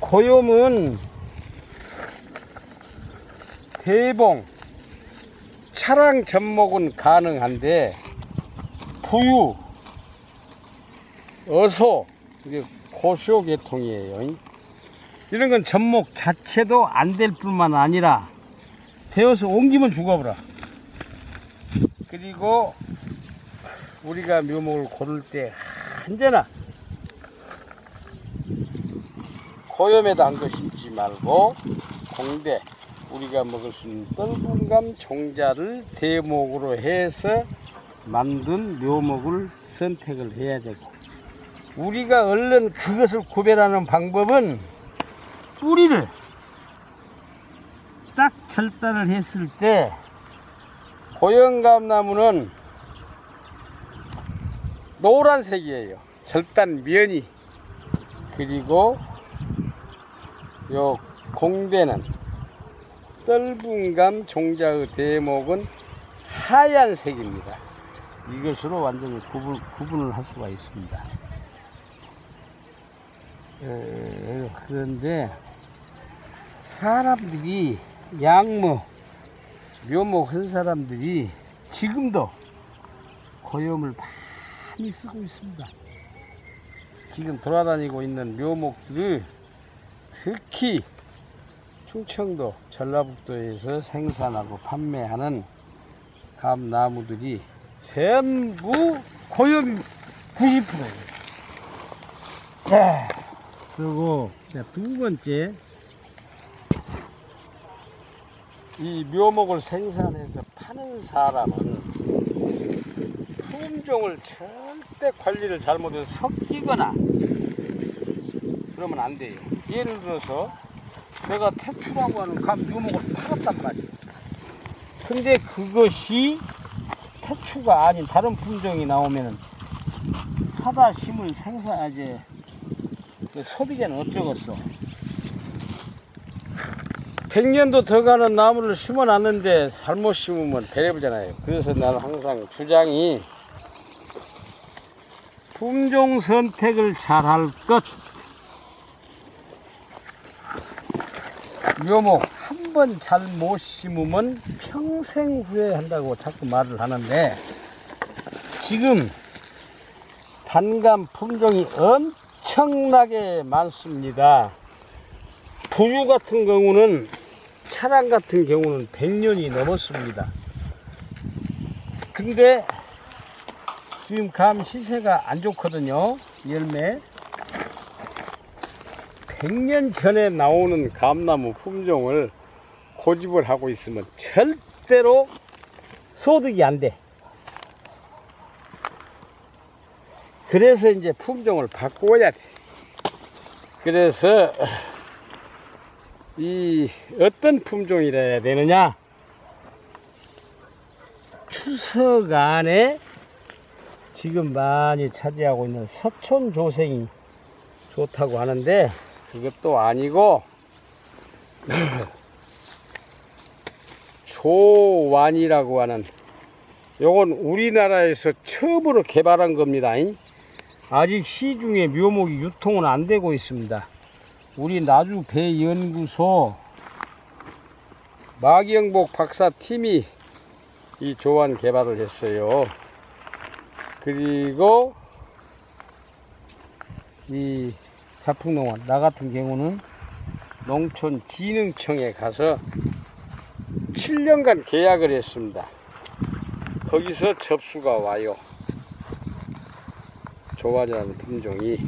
고염은 대봉, 차랑 접목은 가능한데 부유, 어소, 고시오 계통이에요. 이런 건 접목 자체도 안 될 뿐만 아니라 되어서 옮기면 죽어버려. 그리고 우리가 묘목을 고를 때 언제나 고염에다 한거 심지 말고 공대 우리가 먹을 수 있는 뻘분감 종자를 대목으로 해서 만든 묘목을 선택을 해야 되고 우리가 얼른 그것을 구별하는 방법은 뿌리를 딱 절단을 했을 때 고형감나무는 노란색이에요. 절단 면이 그리고 요 공대는 떫은감 종자의 대목은 하얀색입니다. 이것으로 완전히 구분, 구분을 할 수가 있습니다. 에, 그런데 사람들이 양모, 묘목 한 사람들이 지금도 고염을 많이 쓰고 있습니다. 지금 돌아다니고 있는 묘목들을 특히 충청도, 전라북도에서 생산하고 판매하는 감나무들이 전부 고염 90%예요. 자, 그리고 자, 두 번째 이 묘목을 생산해서 파는 사람은 품종을 절대 관리를 잘못해서 섞이거나 그러면 안 돼요. 예를 들어서 내가 태추라고 하는 감 묘목을 팔았단 말이에요. 근데 그것이 태추가 아닌 다른 품종이 나오면은 사다 심을 생산 이제 그 소비자는 어쩌겠어. 100년도 더 가는 나무를 심어놨는데 잘못 심으면 배려보잖아요. 그래서 나는 항상 주장이 품종 선택을 잘할 것. 묘목 한 번 잘 못 심으면 평생 후회한다고 자꾸 말을 하는데 지금 단감 품종이 엄청나게 많습니다. 부유 같은 경우는 차량 같은 경우는 100년이 넘었습니다. 근데 지금 감 시세가 안 좋거든요. 열매. 100년 전에 나오는 감나무 품종을 고집을 하고 있으면 절대로 소득이 안 돼. 그래서 이제 품종을 바꿔야 돼. 그래서 이 어떤 품종이라 해야 되느냐? 추석 안에 지금 많이 차지하고 있는 서촌 조생이 좋다고 하는데 그것도 아니고 조완이라고 하는 요건 우리나라에서 처음으로 개발한 겁니다. 아직 시중에 묘목이 유통은 안 되고 있습니다. 우리 나주 배연구소 마기영복 박사 팀이 이 조안 개발을 했어요. 그리고 이 자풍농원 나 같은 경우는 농촌진흥청에 가서 7년간 계약을 했습니다. 거기서 접수가 와요. 조안이라는 품종이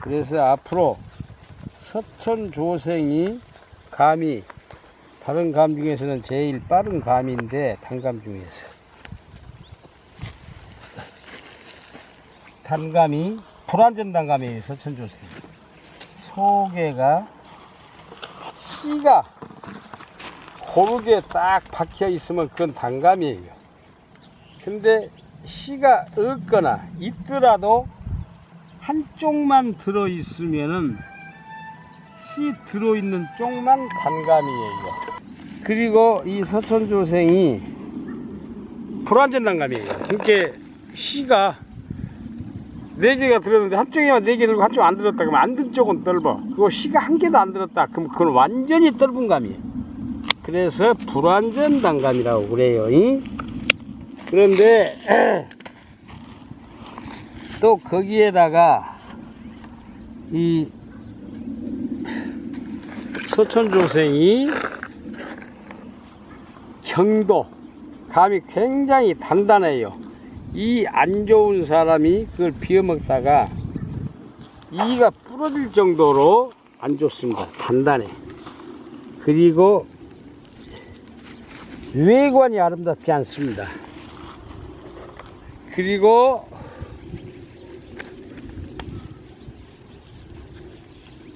그래서 앞으로 서천 조생이 감이 다른 감 중에서는 제일 빠른 감인데 단감 중에서 단감이 불안전 단감이에요 서천 조생 속에가 씨가 고르게 딱 박혀 있으면 그건 단감이에요 근데 씨가 없거나 있더라도 한쪽만 들어 있으면은 씨 들어 있는 쪽만 단감이에요. 그리고 이 서천조생이 불완전 단감이에요. 그러니까 씨가 네 개가 들었는데 한쪽에만 네 개 들고 한쪽 안 들었다 그러면 안 든 쪽은 떫어 그거 씨가 한 개도 안 들었다 그럼 그건 완전히 떫은 감이에요 그래서 불완전 단감이라고 그래요 이? 그런데 에, 또 거기에다가 이 서천조생이 경도 감이 굉장히 단단해요. 이 안 좋은 사람이 그걸 비워먹다가 이가 부러질 정도로 안 좋습니다. 단단해. 그리고 외관이 아름답지 않습니다. 그리고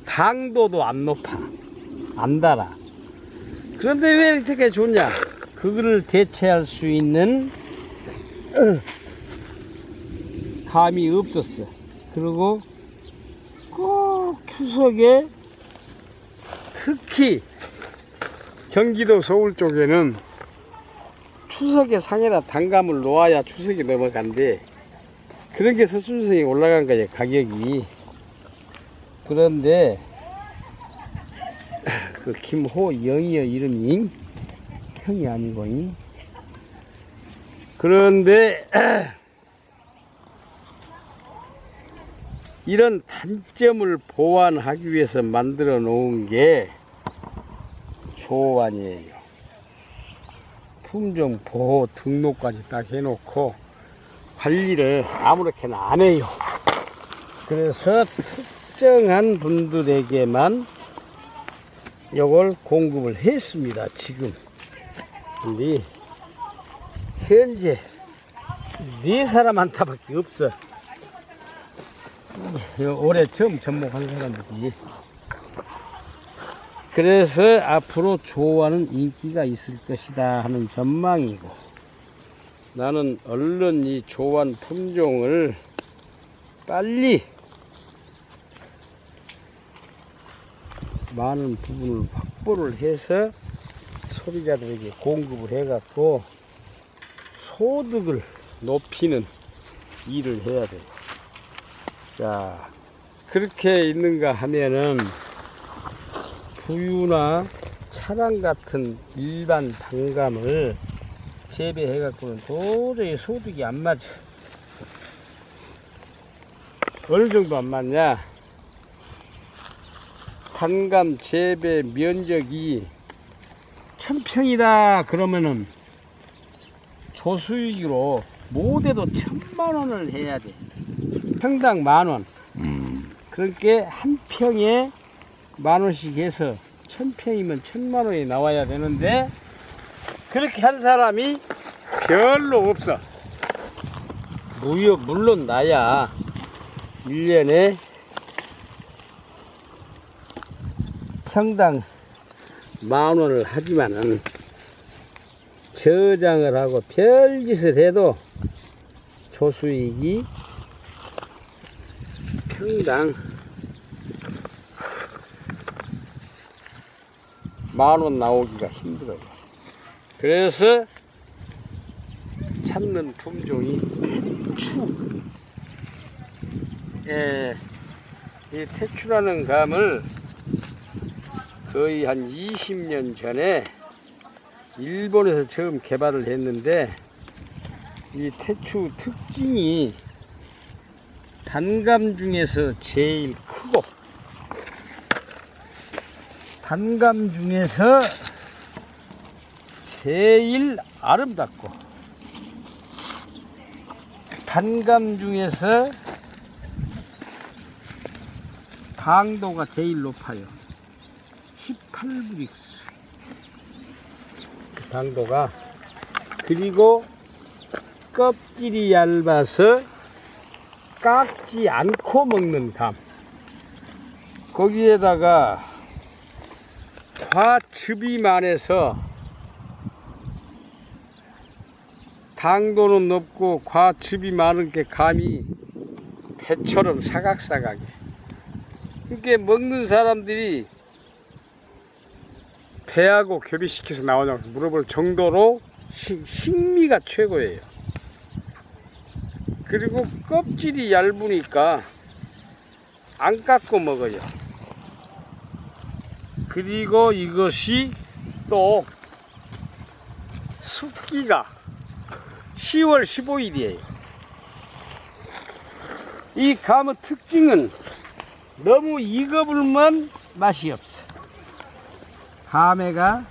당도도 안 높아. 안 달아. 그런데 왜 이렇게 좋냐? 그거를 대체할 수 있는 감이 없었어. 그리고 꼭 추석에 특히 경기도 서울 쪽에는 추석에 상에다 단감을 놓아야 추석이 넘어간대. 그런 게 서순성이 올라간 거지, 가격이. 그런데 그 김호영이여 이름이 형이 아니고 이. 그런데 이런 단점을 보완하기 위해서 만들어 놓은 게 조안이에요. 품종 보호 등록까지 딱 해놓고 관리를 아무렇게나 안 해요. 그래서 특정한 분들에게만 요걸 공급을 했습니다. 지금. 근데 현재 네 사람한테밖에 없어. 요 올해 처음 접목한 사람들이. 그래서 앞으로 조화는 인기가 있을 것이다 하는 전망이고 나는 얼른 이 조환 품종을 빨리 많은 부분을 확보를 해서 소비자들에게 공급을 해갖고 소득을 높이는 일을 해야 돼요. 자, 그렇게 있는가 하면은 부유나 차랑 같은 일반 단감을 재배해갖고는 도저히 소득이 안 맞아. 어느 정도 안 맞냐? 단감 재배 면적이 천평이다 그러면은 조수익으로 못해도 천만 원을 해야 돼. 평당 만 원. 그렇게 한 평에 만 원씩 해서 천 평이면 천만 원이 나와야 되는데 그렇게 한 사람이 별로 없어. 무여 물론 나야 1년에 평당 만 원을 하지만은 저장을 하고 별짓을 해도 조수익이 평당 만원 나오기가 힘들어요. 그래서 찾는 품종이 태추. 예, 이 태추라는 감을 거의 한 20년 전에 일본에서 처음 개발을 했는데 이 태추 특징이 단감 중에서 제일 크고 단감 중에서 제일 아름답고 단감 중에서 당도가 제일 높아요. 18브릭스 그 당도가 그리고 껍질이 얇아서 깎지 않고 먹는 감 거기에다가 과즙이 많아서 당도는 높고 과즙이 많은 게 감이 배처럼 사각사각해. 그게 먹는 사람들이 배하고 교비시켜서 나오냐고 물어볼 정도로 시- 식미가 최고예요. 그리고 껍질이 얇으니까 안 깎고 먹어요. 그리고 이것이 또 숙기가 10월 15일이에요. 이 감의 특징은 너무 익어불면 맛이 없어. 감회가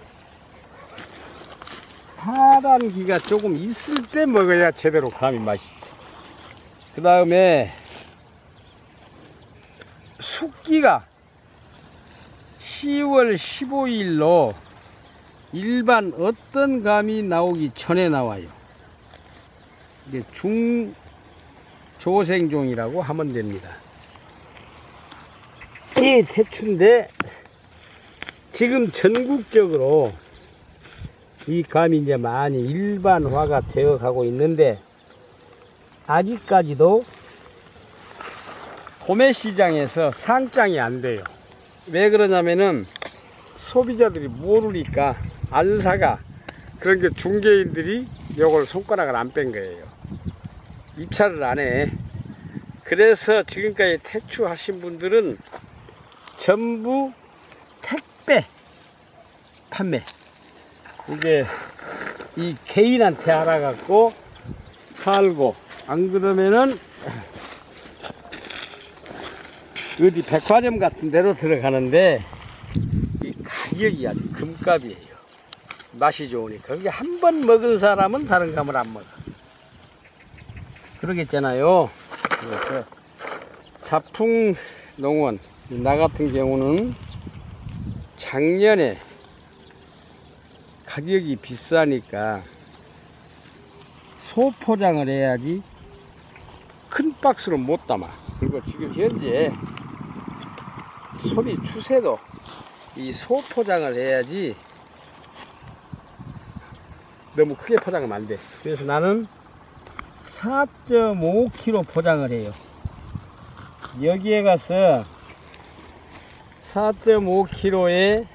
파란기가 조금 있을 때 먹어야 제대로 감이 맛있지. 그 다음에 숙기가 10월 15일로 일반 어떤 감이 나오기 전에 나와요. 이게 중조생종이라고 하면 됩니다. 이 태추인데 지금 전국적으로 이 감이 이제 많이 일반화가 되어 가고 있는데 아직까지도 도매 시장에서 상장이 안 돼요. 왜 그러냐면은 소비자들이 모르니까 안 사가 그런 게 중개인들이 이걸 손가락을 안 뺀 거예요. 입찰을 안 해. 그래서 지금까지 태추하신 분들은 전부 택 배 판매. 이게 이 개인한테 알아갖고 팔고 안 그러면은 어디 백화점 같은 데로 들어가는데 이 가격이 아주 금값이에요. 맛이 좋으니까. 그게 한 번 먹은 사람은 다른 감을 안 먹어. 그러겠잖아요. 그래서 자풍 농원 나 같은 경우는 작년에 가격이 비싸니까 소포장을 해야지 큰 박스로 못 담아. 그리고 지금 현재 소비 추세도 이 소포장을 해야지 너무 크게 포장하면 안 돼. 그래서 나는 4.5kg 포장을 해요. 여기에 가서 4.5kg에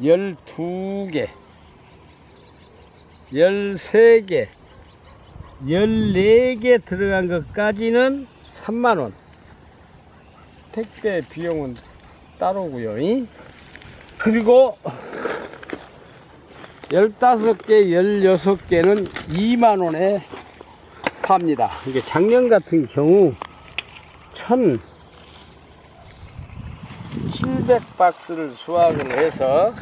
12개, 13개, 14개 들어간 것까지는 3만원. 택배 비용은 따로고요. 이? 그리고 15개, 16개는 2만원에 팝니다. 이게 작년 같은 경우 1700박스를 수확을 해서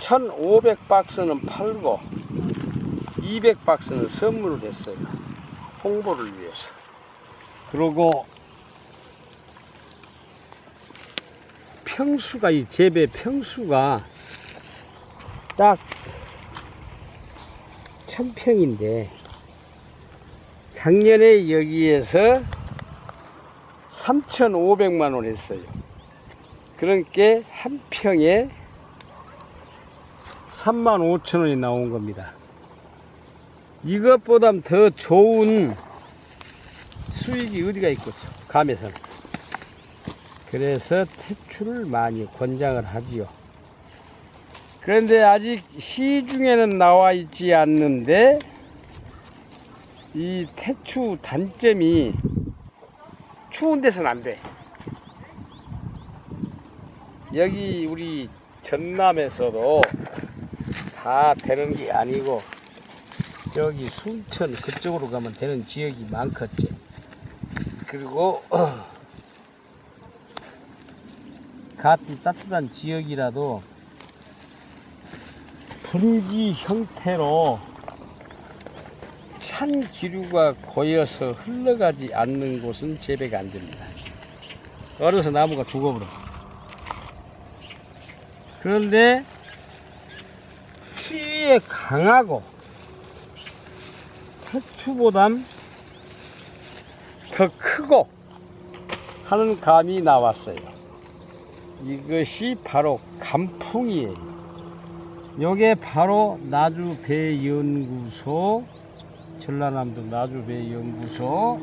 천오백 박스는 팔고 200박스는 선물을 했어요. 홍보를 위해서. 그리고 평수가 이 재배 평수가 딱 천평인데 작년에 여기에서 3,500만 원 했어요. 그러니까 한 평에 3만 5천 원이 나온 겁니다. 이것보다 더 좋은 수익이 어디가 있겠어? 감에서는. 그래서 태출을 많이 권장을 하지요. 그런데 아직 시중에는 나와 있지 않는데 이 태추 단점이 추운 데서는 안 돼. 여기 우리 전남에서도 다 되는 게 아니고 저기 순천 그쪽으로 가면 되는 지역이 많겠지. 그리고 같은 따뜻한 지역이라도 분지 형태로 찬 기류가 고여서 흘러가지 않는 곳은 재배가 안 됩니다. 얼어서 나무가 죽어버려. 그런데 추위에 강하고 태추보단 더 크고 하는 감이 나왔어요. 이것이 바로 감풍이에요. 요게 바로 나주배연구소 전라남도 나주배연구소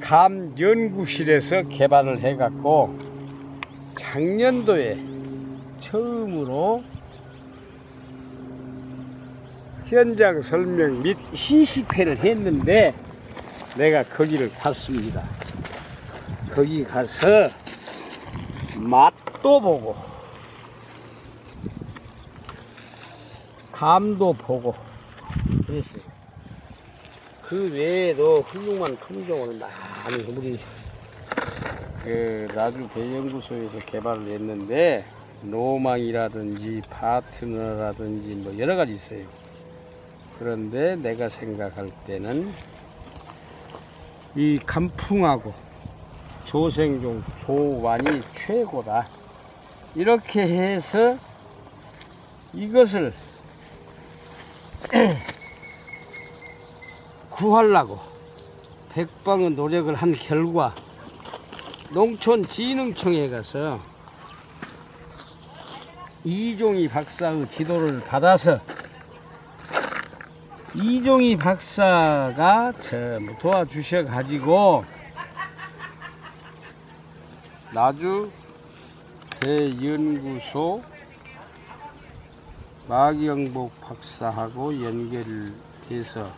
감 연구실에서 개발을 해갖고 작년도에 처음으로 현장 설명 및 시식회를 했는데 내가 거기를 갔습니다. 거기 가서 맛도 보고 감도 보고 그랬어요. 그 외에도 훌륭한 품종을 많이 우리 그 나주 배연구소에서 개발을 했는데 노망이라든지 파트너라든지 뭐 여러 가지 있어요. 그런데 내가 생각할 때는 이 감풍하고 조생종, 조완이 최고다. 이렇게 해서 이것을 구하려고 백방의 노력을 한 결과 농촌진흥청에 가서 이종희 박사의 지도를 받아서 이종희 박사가 도와주셔 가지고 나주 대연구소 마경복 박사하고 연결돼서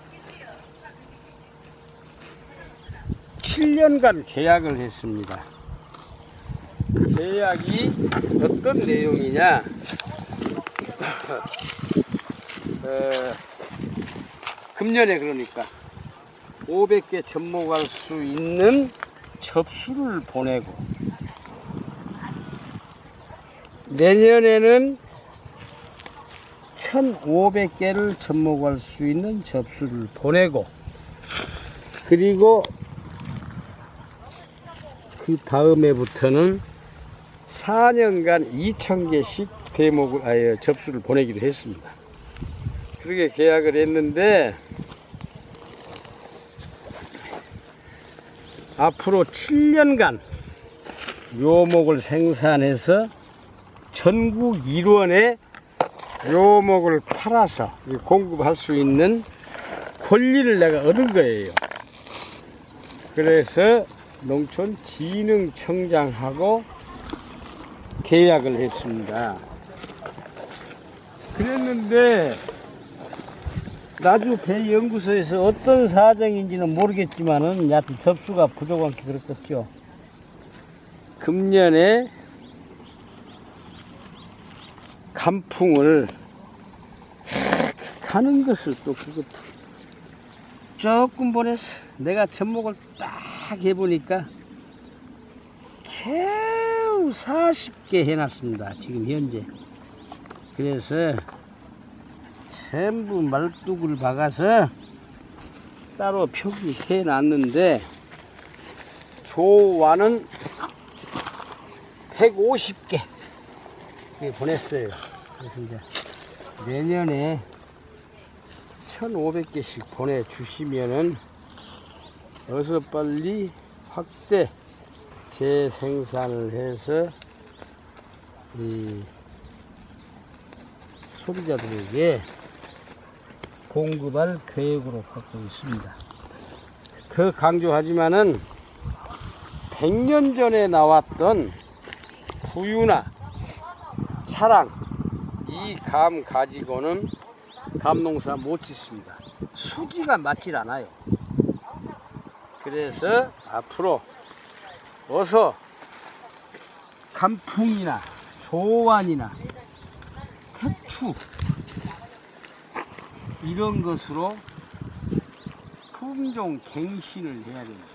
7년간 계약을 했습니다. 그 계약이 어떤 내용이냐? 어, 금년에 그러니까 500개 접목할 수 있는 접수를 보내고 내년에는 1,500개를 접목할 수 있는 접수를 보내고 그리고 그 다음에부터는 4년간 2,000개씩 대목을 아예 접수를 보내기로 했습니다. 그렇게 계약을 했는데 앞으로 7년간 묘목을 생산해서 전국 일원에 묘목을 팔아서 공급할 수 있는 권리를 내가 얻은 거예요. 그래서 농촌진흥청장하고 계약을 했습니다. 그랬는데 나주 배연구소에서 어떤 사정인지는 모르겠지만은 여하튼 접수가 부족한 게 그렇겠죠. 금년에 간풍을 가는 것을 또 그것 조금 보냈어. 내가 접목을 딱 해보니까 겨우 40개 해놨습니다. 지금 현재. 그래서 전부 말뚝을 박아서 따로 표기해 놨는데 조화는 150개 보냈어요. 그래서 이제 내년에 1,500개씩 보내주시면은 어서 빨리 확대 재생산을 해서 이 소비자들에게 공급할 계획으로 갖고 있습니다. 그 강조하지만은 100년 전에 나왔던 부유나 차랑 이 감 가지고는 감농사 못 짓습니다. 수지가 맞질 않아요. 그래서 앞으로 어서 간풍이나 조안이나 태추 이런 것으로 품종 갱신을 해야 됩니다.